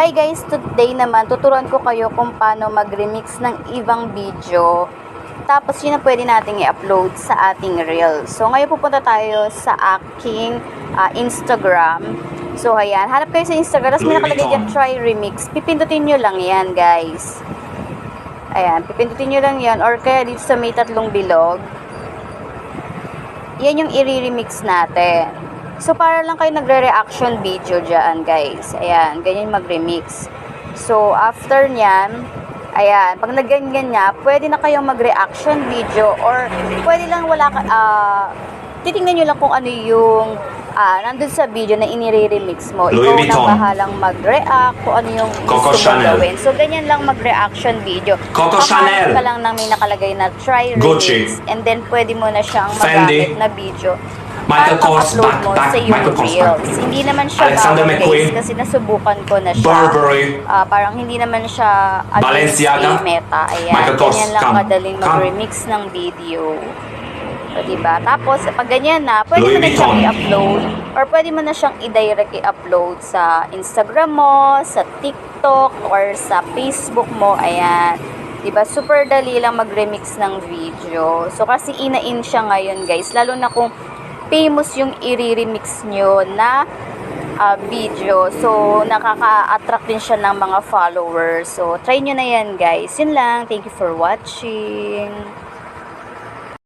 Hi guys, today naman tuturuan ko kayo kung paano mag-remix ng ibang video. Tapos yun na pwede nating i-upload sa ating reel. So ngayon pupunta tayo sa aking ah, Instagram. So ayan, hanap kayo sa Instagram. Tapos may nakalagay dyan, try remix. Pipindutin nyo lang yan guys. Ayan, pipindutin nyo lang yan. Or kaya dito sa may tatlong bilog. Yan yung i-remix natin. So, para lang kayo nagre-reaction video dyan, guys. Ayan, ganyan mag-remix. So, after nyan, ayan, pag nagganyan niya, pwede na kayong mag-reaction video or pwede lang wala ka, ah, titingnan nyo lang kung ano yung ah, nandun sa video na inire-remix mo. Louis Ikaw na Vuitton. bahalang mag-react kung ano yung Coco gusto mong Chanel. gawin. So, ganyan lang mag-reaction video. Coco Kakahanap Chanel. ka lang ng may nakalagay na try remix. Gucci. And then, pwede mo na siyang Fendi. magamit na video. Michael para Kors, ma-upload back- mo back- sa iyong Michael Kors, reels. back. Hindi naman siya Alexander bawal, McQueen. guys, kasi nasubukan ko na siya. Burberry. Ah, parang hindi naman siya against Balenciaga. meta. Ayan, Michael Kors, ganyan lang come. kadaling Come. mag-remix ng video. So, diba? Tapos, pag ganyan na, pwede Louis mo na siyang i-upload or pwede mo na siyang i-direct i-upload sa Instagram mo, sa TikTok, or sa Facebook mo. Ayan. Diba? Super dali lang mag-remix ng video. So, kasi ina-in siya ngayon, guys. Lalo na kung famous yung i-remix nyo na ah, video. So, nakaka-attract din siya ng mga followers. So, try nyo na yan, guys. Yun lang. Thank you for watching.